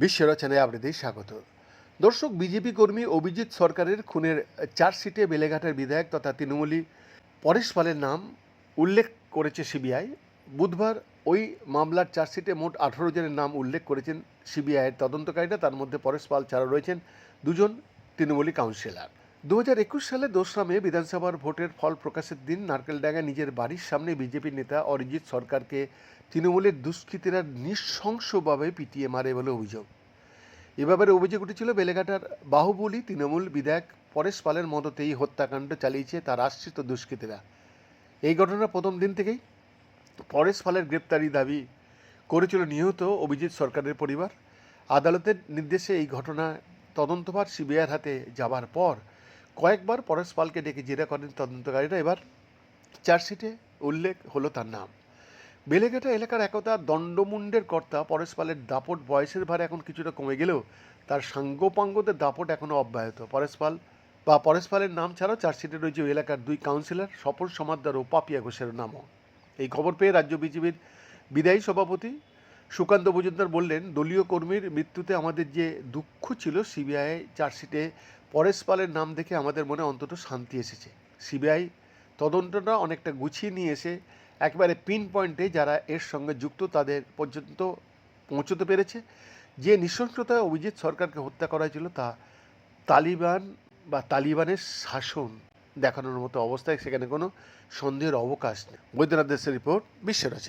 বিশ্ব রচনায় আপনাদের স্বাগত। দর্শক, বিজেপি কর্মী অভিজিৎ সরকারের খুনের চার্জশিটে বেলেঘাটের বিধায়ক তথা তৃণমূলী পরেশ পালের নাম উল্লেখ করেছে সিবিআই। বুধবার ওই মামলার চার্জশিটে মোট আঠারো জনের নাম উল্লেখ করেছেন সিবিআইয়ের তদন্তকারীরা। তার মধ্যে পরেশ পাল ছাড়া রয়েছেন দুজন তৃণমূলী কাউন্সিলর। দু হাজার একুশ সালে দোসরা মে বিধানসভার ভোটের ফল প্রকাশের দিন নারকেলডাঙ্গা নিজের বাড়ির সামনে বিজেপি নেতা অরিজিৎ সরকারকে তৃণমূলের দুষ্কৃতীরা নৃশংসভাবে পিটিয়ে মারে বলে অভিযোগ। এ ব্যাপারে অভিযোগ উঠেছিল, বেলেঘাটার বাহুবলী তৃণমূল বিধায়ক পরেশ পালের মদতেই হত্যাকাণ্ড চালিয়েছে তার আশ্রিত দুষ্কৃতীরা। এই ঘটনার প্রথম দিন থেকেই পরেশ পালের গ্রেপ্তারি দাবি করেছিল নিহত অভিজিৎ সরকারের পরিবার। আদালতের নির্দেশে এই ঘটনা তদন্তভার সিবিআইয়ের হাতে যাবার পর কয়েকবার পরেশ পালকে ডেকে জেরা করেন তদন্তকারীরা, এবার চার্জশিটে উল্লেখ হলো তার নাম। বেলেঘাটা এলাকার একতা দণ্ডমুণ্ডের কর্তা পরেশ পালের দাপট বয়সের ভারে এখন কিছুটা কমে গেলেও তার সাঙ্গপাঙ্গদের দাপট এখনও অব্যাহত। পরেশ পাল বা পরেশ পালের নাম ছাড়াও চার্জশিটে রয়েছে এলাকার দুই কাউন্সিলর সফল সমাদ্দার ও পাপিয়া ঘোষের নামও। এই খবর পেয়ে রাজ্য বিজেপির বিদায়ী সভাপতি সুকান্ত মজুমদার বললেন, দলীয় কর্মীর মৃত্যুতে আমাদের যে দুঃখ ছিল, সিবিআই চার্জশিটে পরেশ পালের নাম দেখে আমাদের মনে অন্তত শান্তি এসেছে। সিবিআই তদন্তটা অনেকটা গুছিয়ে নিয়ে এসে একবারে পিন পয়েন্টে যারা এর সঙ্গে যুক্ত তাদের পর্যন্ত পৌঁছতে পেরেছে। যে নৃশংসতায় অভিজিৎ সরকারকে হত্যা করা হয়েছিল তা তালিবান বা তালিবানের শাসন দেখানোর মতো অবস্থায় সেখানে কোনো সন্দেহের অবকাশ নেই। বৈদ্যনাথ দেশের রিপোর্ট বিশ্ব রচনা।